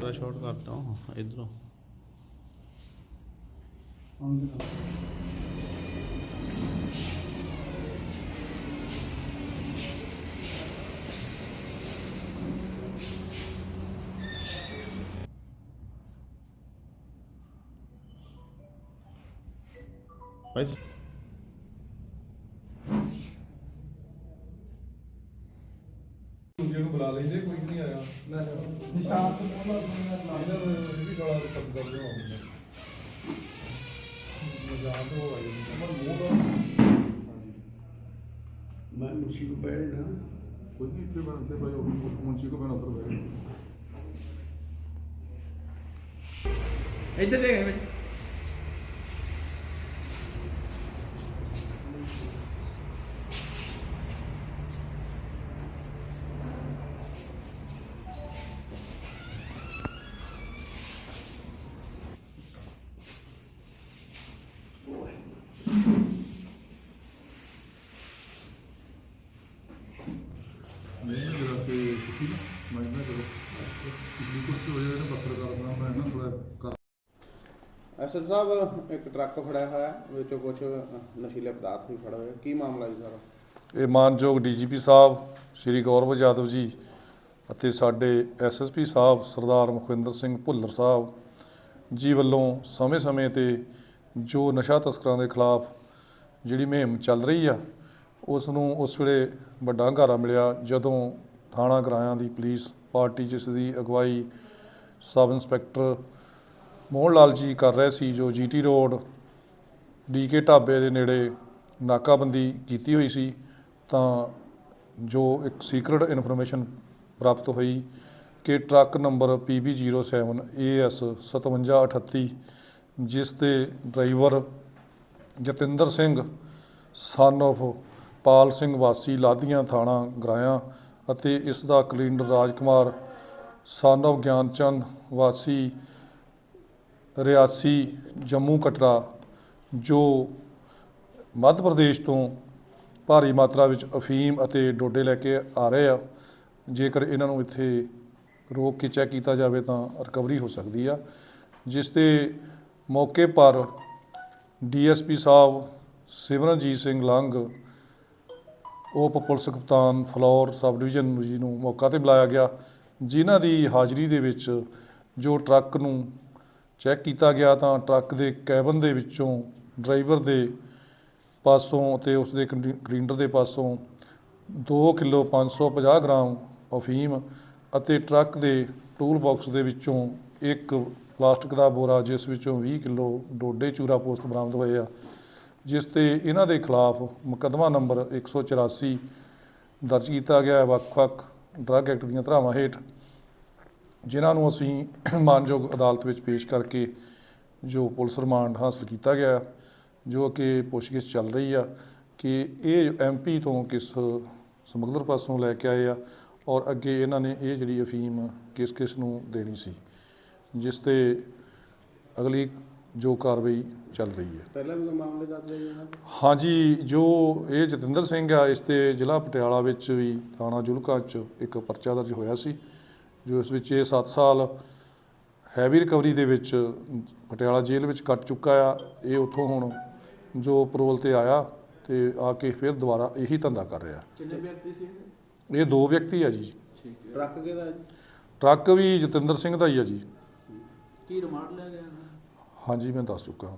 ਦਾ shot ਕਰਤਾ ਹਾਂ ਇਧਰੋਂ। ਭਾਈ ਦੂਜੇ ਨੂੰ ਬੁਲਾ ਲੈਂਦੇ ਕੋਈ ਨਹੀਂ ਆਇਆ। ਨਿਸ਼ਾਨ ਤੋਂ ਉਹਨਾਂ ਦਾ ਇਹਦਾ ਇਹ ਵੀ ਬੜਾ ਸਭ ਕਰਦੇ ਹੋਣਗੇ। ਮਜ਼ਾਕ ਹੋ ਆਈ ਪਰ ਮੂੰਹ ਦਾ ਮੈਂ ਮੁਸ਼ੀ ਕੋ ਬੈਠ ਨਾ ਕੋਈ ਨਹੀਂ ਇੱਥੇ ਬਣਦੇ ਭਾਈ ਉਹ ਮੁੰਚੀ ਕੋ ਬਣਾ ਉੱਪਰ ਬੈਠੇ ਇੱਧਰ ਦੇਖ ਵਿੱਚ ਨਹੀਂ ਜਿਹੜਾ ਕਿ ਕਿਉਂਕਿ ਨਾ ਮੈਂ ਨਾ ਜਦੋਂ ਪਿਛਲੀ ਕੁਰਸੀ ਹੋ ਜਾਵੇ ਤਾਂ ਪੱਤਰਕਾਰ ਬਣਾ ਮੈਂ ਨਾ ਥੋੜਾ ਕਰ ਐਸਐਸ ਸਾਹਿਬ ਇੱਕ ਟਰੱਕ ਫੜਿਆ ਹੋਇਆ ਵਿੱਚੋਂ ਕੁਝ ਨਸ਼ੀਲੇ ਪਦਾਰਥ ਵੀ ਫੜੇ ਹੋਏ। ਕੀ ਮਾਮਲਾ ਜੀ ਸਾਰਾ? ਇਹ ਮਾਨਯੋਗ ਡੀਜੀਪੀ ਸਾਹਿਬ ਸ਼੍ਰੀ ਗੌਰਵ ਯਾਦਵ ਜੀ ਅਤੇ ਸਾਡੇ ਐਸਐਸਪੀ ਸਾਹਿਬ ਸਰਦਾਰ ਮੁਖਵਿੰਦਰ ਸਿੰਘ ਭੁੱਲਰ ਸਾਹਿਬ ਜੀ ਵੱਲੋਂ ਸਮੇਂ-ਸਮੇਂ ਤੇ ਜੋ ਨਸ਼ਾ ਤਸਕਰਾਂ ਦੇ ਖਿਲਾਫ ਜਿਹੜੀ ਮੁਹਿੰਮ ਚੱਲ ਰਹੀ ਆ ਉਸ ਨੂੰ ਉਸ ਵੇਲੇ ਵੱਡਾ ਹੰਗਾਰਾ ਮਿਲਿਆ ਜਦੋਂ ਥਾਣਾ ਗਰਾਇਆਂ ਦੀ ਪੁਲਿਸ ਪਾਰਟੀ ਜਿਸ ਦੀ ਅਗਵਾਈ ਸਬ ਇੰਸਪੈਕਟਰ ਮੋਹਨ ਲਾਲ ਜੀ ਕਰ ਰਹੇ ਸੀ, ਜੋ ਜੀਟੀ ਰੋਡ ਡੀਕੇ ਢਾਬੇ ਦੇ ਨੇੜੇ ਨਾਕਾਬੰਦੀ ਕੀਤੀ ਹੋਈ ਸੀ, ਤਾਂ ਜੋ ਇੱਕ ਸੀਕ੍ਰੇਟ ਇਨਫੋਰਮੇਸ਼ਨ ਪ੍ਰਾਪਤ ਹੋਈ ਕਿ ਟਰੱਕ ਨੰਬਰ PB07 AS 5738 ਜਿਸ ਦੇ driver Jatinder Singh son of Pal Singh ਵਾਸੀ ਲਾਧੀਆਂ ਥਾਣਾ ਗਰਾਇਆ ਅਤੇ ਇਸ ਦਾ cleaner Rajkumar son of Gianchand ਵਾਸੀ ਰਿਆਸੀ ਜੰਮੂ ਕਟਰਾ, ਜੋ ਮੱਧ ਪ੍ਰਦੇਸ਼ ਤੋਂ ਭਾਰੀ ਮਾਤਰਾ ਵਿੱਚ ਅਫੀਮ ਅਤੇ ਡੋਡੇ ਲੈ ਕੇ ਆ ਰਹੇ ਆ। ਜੇਕਰ ਇਹਨਾਂ ਨੂੰ ਇੱਥੇ ਰੋਕ ਕੇ ਚੈੱਕ ਕੀਤਾ ਜਾਵੇ ਤਾਂ ਰਿਕਵਰੀ ਹੋ ਸਕਦੀ ਆ। ਜਿਸ ਦੇ ਮੌਕੇ ਪਰ ਡੀਐਸਪੀ ਸਾਹਿਬ ਸਿਮਰਨਜੀਤ ਸਿੰਘ ਲੰਘ ਉਪ ਪੁਲਿਸ ਕਪਤਾਨ ਫਲੋਰ ਸਬ ਡਿਵੀਜ਼ਨ ਜੀ ਨੂੰ ਮੌਕਾ ਤੇ ਬੁਲਾਇਆ ਗਿਆ, ਜਿਨ੍ਹਾਂ ਦੀ ਹਾਜ਼ਰੀ ਦੇ ਵਿੱਚ ਜੋ ਟਰੱਕ ਨੂੰ ਚੈੱਕ ਕੀਤਾ ਗਿਆ ਤਾਂ ਟਰੱਕ ਦੇ ਕੈਬਨ ਦੇ ਵਿੱਚੋਂ ਡਰਾਈਵਰ ਦੇ ਪਾਸੋਂ ਅਤੇ ਉਸ ਦੇ ਕਲਿੰਡਰ ਦੇ ਪਾਸੋਂ 2 ਕਿਲੋ 550 ਗ੍ਰਾਮ ਅਫੀਮ ਅਤੇ ਟਰੱਕ ਦੇ ਟੂਲ ਬਾਕਸ ਦੇ ਵਿੱਚੋਂ ਇੱਕ ਪਲਾਸਟਿਕ ਦਾ ਬੋਰਾ, ਜਿਸ ਵਿੱਚੋਂ 20 ਕਿਲੋ ਡੋਡੇ ਚੂਰਾ ਪੋਸਟ ਬਰਾਮਦ ਹੋਏ ਆ। ਜਿਸ ਤੇ ਇਹਨਾਂ ਦੇ ਖਿਲਾਫ ਮੁਕੱਦਮਾ ਨੰਬਰ 184 ਦਰਜ ਕੀਤਾ ਗਿਆ ਹੈ ਵੱਖ-ਵੱਖ ਡਰੱਗ ਐਕਟ ਦੀਆਂ ਧਾਰਾਵਾਂ ਹੇਠ, ਜਿਨ੍ਹਾਂ ਨੂੰ ਅਸੀਂ ਮਾਨਯੋਗ ਅਦਾਲਤ ਵਿੱਚ ਪੇਸ਼ ਕਰਕੇ ਜੋ ਪੁਲਿਸ ਰਿਮਾਂਡ ਹਾਸਲ ਕੀਤਾ ਗਿਆ ਜੋ ਕਿ ਪੁੱਛਗਿੱਛ ਚੱਲ ਰਹੀ ਆ ਕਿ ਇਹ ਐਮਪੀ ਤੋਂ ਕਿਸ ਸਮਗਲਰ ਪਾਸੋਂ ਲੈ ਕੇ ਆਏ ਆ ਔਰ ਅੱਗੇ ਇਹਨਾਂ ਨੇ ਇਹ ਜਿਹੜੀ ਅਫੀਮ ਕਿਸ ਕਿਸ ਨੂੰ ਦੇਣੀ ਸੀ, ਜਿਸ ਤੇ ਅਗਲੀ ਜੋ ਕਾਰਵਾਈ ਚੱਲ ਰਹੀ ਹੈ। ਪਹਿਲਾਂ ਵੀ ਕੋਈ ਮਾਮਲੇ ਦਰਜ ਹੋਏ ਇਹਨਾਂ ਦੇ? ਹਾਂਜੀ ਜੋ ਇਹ ਜਤਿੰਦਰ ਸਿੰਘ ਆ ਇਸ ਤੇ ਜ਼ਿਲ੍ਹਾ ਪਟਿਆਲਾ ਵਿੱਚ ਵੀ ਥਾਣਾ ਜੁਲਕਾ 'ਚ ਇੱਕ ਪਰਚਾ ਦਰਜ ਹੋਇਆ ਸੀ ਜੋ ਇਸ ਵਿੱਚ ਇਹ 7 ਸਾਲ ਹੈਵੀ ਰਿਕਵਰੀ ਦੇ ਵਿੱਚ ਪਟਿਆਲਾ ਜੇਲ੍ਹ ਵਿੱਚ ਕੱਟ ਚੁੱਕਾ ਆ। ਇਹ ਉੱਥੋਂ ਹੁਣ ਜੋ ਪਰੋਲ ਤੇ ਆਇਆ ਤੇ ਆ ਕੇ ਫਿਰ ਦੁਬਾਰਾ ਇਹੀ ਧੰਦਾ ਕਰ ਰਿਹਾ। ਕਿੰਨੇ ਵਿਅਕਤੀ ਸੀ ਇਹ? ਇਹ ਦੋ ਵਿਅਕਤੀ ਆ ਜੀ। ਠੀਕ ਹੈ। ਟਰੱਕ ਕਿਹਦਾ ਹੈ? ਜੀ? ਟਰੱਕ ਵੀ ਜਤਿੰਦਰ ਸਿੰਘ ਦਾ ਹੀ ਆ ਜੀ। ਕੀ ਰਿਮਾਂਡ ਲਿਆ ਗਿਆ? ਹਾਂਜੀ ਮੈਂ ਦੱਸ ਚੁੱਕਾ। ਹਾਂ